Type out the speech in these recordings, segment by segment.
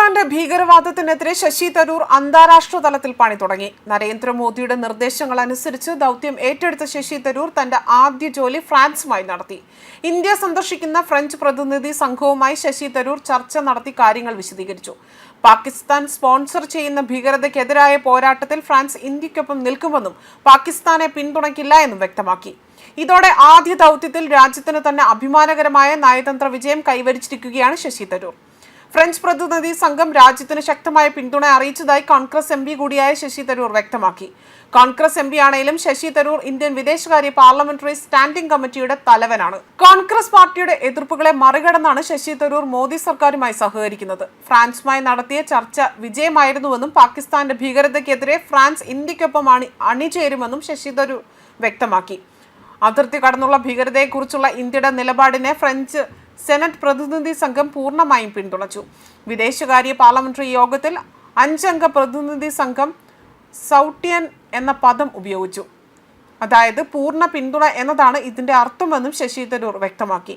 പാകിസ്ഥാന്റെ ഭീകരവാദത്തിനെതിരെ ശശി തരൂർ അന്താരാഷ്ട്ര തലത്തിൽ പണി തുടങ്ങി. നരേന്ദ്രമോദിയുടെ നിർദ്ദേശങ്ങൾ അനുസരിച്ച് ദൗത്യം ഏറ്റെടുത്ത ശശി തരൂർ തന്റെ ആദ്യ ജോലി ഫ്രാൻസുമായി നടത്തി. ഇന്ത്യ സന്ദർശിക്കുന്ന ഫ്രഞ്ച് പ്രതിനിധി സംഘവുമായി ശശി തരൂർ ചർച്ച നടത്തി കാര്യങ്ങൾ വിശദീകരിച്ചു. പാകിസ്ഥാൻ സ്പോൺസർ ചെയ്യുന്ന ഭീകരതയ്ക്കെതിരായ പോരാട്ടത്തിൽ ഫ്രാൻസ് ഇന്ത്യക്കൊപ്പം നിൽക്കുമെന്നും പാകിസ്ഥാനെ പിന്തുണയ്ക്കില്ല എന്നും വ്യക്തമാക്കി. ഇതോടെ ആദ്യ ദൗത്യത്തിൽ രാജ്യത്തിന് തന്നെ അഭിമാനകരമായ നയതന്ത്ര വിജയം കൈവരിച്ചിരിക്കുകയാണ് ശശി തരൂർ. ഫ്രഞ്ച് പ്രതിനിധി സംഘം രാജ്യത്തിന് ശക്തമായ പിന്തുണ അറിയിച്ചതായി കോൺഗ്രസ് എം കൂടിയായ ശശി തരൂർ വ്യക്തമാക്കി. കോൺഗ്രസ് എം ആണെങ്കിലും ശശി തരൂർ ഇന്ത്യൻ വിദേശകാര്യ പാർലമെന്ററി സ്റ്റാൻഡിംഗ് കമ്മിറ്റിയുടെ തലവനാണ്. കോൺഗ്രസ് പാർട്ടിയുടെ എതിർപ്പുകളെ മറികടന്നാണ് ശശി തരൂർ മോദി സർക്കാരുമായി സഹകരിക്കുന്നത്. ഫ്രാൻസുമായി നടത്തിയ ചർച്ച വിജയമായിരുന്നുവെന്നും പാകിസ്ഥാന്റെ ഭീകരതയ്ക്കെതിരെ ഫ്രാൻസ് ഇന്ത്യക്കൊപ്പം അണിചേരുമെന്നും ശശി തരൂർ വ്യക്തമാക്കി. അതിർത്തി കടന്നുള്ള ഭീകരതയെക്കുറിച്ചുള്ള ഇന്ത്യയുടെ നിലപാടിനെ ഫ്രഞ്ച് സെനറ്റ് പ്രതിനിധി സംഘം പൂർണമായും പിന്തുണച്ചു. വിദേശകാര്യ പാർലമെന്ററി യോഗത്തിൽ അഞ്ചംഗ പ്രതിനിധി സംഘം സൗട്ടിയൻ എന്ന പദം ഉപയോഗിച്ചു. അതായത് പൂർണ പിന്തുണ എന്നതാണ് ഇതിന്റെ അർത്ഥമെന്നും ശശി തരൂർ വ്യക്തമാക്കി.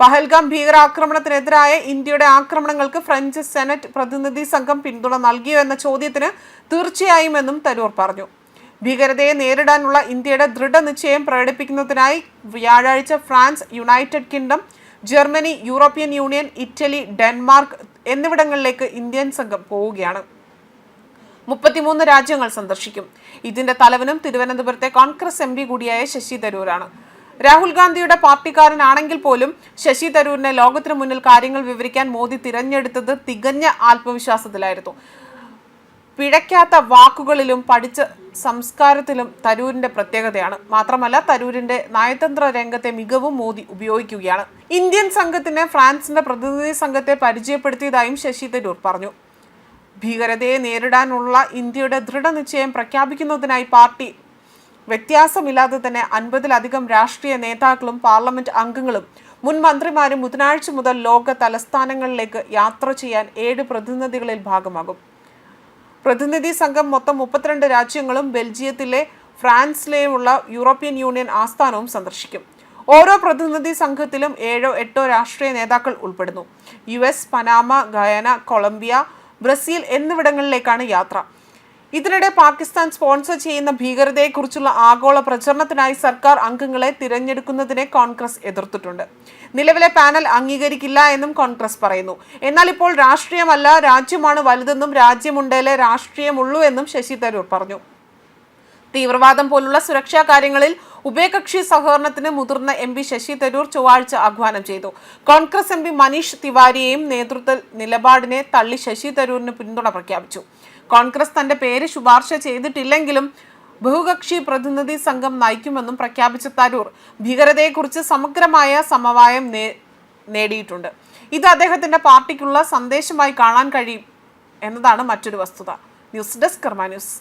പഹൽഗാം ഭീകരാക്രമണത്തിനെതിരായ ഇന്ത്യയുടെ ആക്രമണങ്ങൾക്ക് ഫ്രഞ്ച് സെനറ്റ് പ്രതിനിധി സംഘം പിന്തുണ നൽകിയോ എന്ന ചോദ്യത്തിന് തീർച്ചയായും എന്നും തരൂർ പറഞ്ഞു. ഭീകരതയെ നേരിടാനുള്ള ഇന്ത്യയുടെ ദൃഢനിശ്ചയം പ്രകടിപ്പിക്കുന്നതിനായി വ്യാഴാഴ്ച France United Kingdom Germany European Union Italy Denmark എന്നിവിടങ്ങളിലേക്ക് ഇന്ത്യൻ സംഘം പോവുകയാണ്. മുപ്പത്തിമൂന്ന് രാജ്യങ്ങൾ സന്ദർശിക്കും. ഇതിന്റെ തലവനും തിരുവനന്തപുരത്തെ കോൺഗ്രസ് എം കൂടിയായ ശശി തരൂരാണ്. രാഹുൽ ഗാന്ധിയുടെ പാർട്ടിക്കാരനാണെങ്കിൽ പോലും ശശി തരൂരിനെ ലോകത്തിനു മുന്നിൽ കാര്യങ്ങൾ വിവരിക്കാൻ മോദി തിരഞ്ഞെടുത്തത് തികഞ്ഞ ആത്മവിശ്വാസത്തിലായിരുന്നു. പിഴയ്ക്കാത്ത വാക്കുകളിലും പഠിച്ച സംസ്കാരത്തിലും തരൂരിന്റെ പ്രത്യേകതയാണ്. മാത്രമല്ല തരൂരിന്റെ നയതന്ത്ര രംഗത്തെ മികവും മോദി ഉപയോഗിക്കുകയാണ്. ഇന്ത്യൻ സംഘത്തിന് ഫ്രാൻസിന്റെ പ്രതിനിധി സംഘത്തെ പരിചയപ്പെടുത്തിയതായും ശശി തരൂർ പറഞ്ഞു. ഭീകരതയെ നേരിടാനുള്ള ഇന്ത്യയുടെ ദൃഢനിശ്ചയം പ്രഖ്യാപിക്കുന്നതിനായി പാർട്ടി വ്യത്യാസമില്ലാതെ തന്നെ അൻപതിലധികം രാഷ്ട്രീയ നേതാക്കളും പാർലമെന്റ് അംഗങ്ങളും മുൻ മന്ത്രിമാരും ബുധനാഴ്ച മുതൽ ലോക തലസ്ഥാനങ്ങളിലേക്ക് യാത്ര ചെയ്യാൻ ഏഴ് പ്രതിനിധികളിൽ ഭാഗമാകും. പ്രതിനിധി സംഘം മൊത്തം മുപ്പത്തിരണ്ട് രാജ്യങ്ങളും ബെൽജിയത്തിലെ ഫ്രാൻസിലെയുമുള്ള യൂറോപ്യൻ യൂണിയൻ ആസ്ഥാനവും സന്ദർശിക്കും. ഓരോ പ്രതിനിധി സംഘത്തിലും ഏഴോ എട്ടോ രാഷ്ട്രീയ നേതാക്കൾ ഉൾപ്പെടുന്നു. U S Panama Guyana Colombia Brazil എന്നിവിടങ്ങളിലേക്കാണ് യാത്ര. ഇതിനിടെ പാകിസ്ഥാൻ സ്പോൺസർ ചെയ്യുന്ന ഭീകരതയെക്കുറിച്ചുള്ള ആഗോള പ്രചരണത്തിനായി സർക്കാർ അംഗങ്ങളെ തിരഞ്ഞെടുക്കുന്നതിനെ കോൺഗ്രസ് എതിർത്തിട്ടുണ്ട്. നിലവിലെ പാനൽ അംഗീകരിക്കില്ല എന്നും കോൺഗ്രസ് പറയുന്നു. എന്നാൽ ഇപ്പോൾ രാഷ്ട്രീയമല്ല രാജ്യമാണ് വലുതെന്നും രാജ്യമുണ്ടേലെ രാഷ്ട്രീയമുള്ളൂ എന്നും ശശി തരൂർ പറഞ്ഞു. തീവ്രവാദം പോലുള്ള സുരക്ഷാ കാര്യങ്ങളിൽ ഉഭയകക്ഷി സഹകരണത്തിന് മുതിർന്ന എം പി ശശി തരൂർ ചൊവ്വാഴ്ച ആഹ്വാനം ചെയ്തു. കോൺഗ്രസ് എം പി മനീഷ് തിവാരിയെയും നേതൃത്വ നിലപാടിനെ തള്ളി ശശി തരൂരിന് പിന്തുണ പ്രഖ്യാപിച്ചു. കോൺഗ്രസ് തന്റെ പേര് ശുപാർശ ചെയ്തിട്ടില്ലെങ്കിലും ബഹുകക്ഷി പ്രതിനിധി സംഘം നയിക്കുമെന്നും പ്രഖ്യാപിച്ച തരൂർ. ഭീകരതയെക്കുറിച്ച് സമഗ്രമായ സമവായം നേടിയിട്ടുണ്ട്. ഇത് അദ്ദേഹത്തിന്റെ പാർട്ടിക്കുള്ള സന്ദേശമായി കാണാൻ കഴിയും എന്നതാണ് മറ്റൊരു വസ്തുത. News desk Karma news.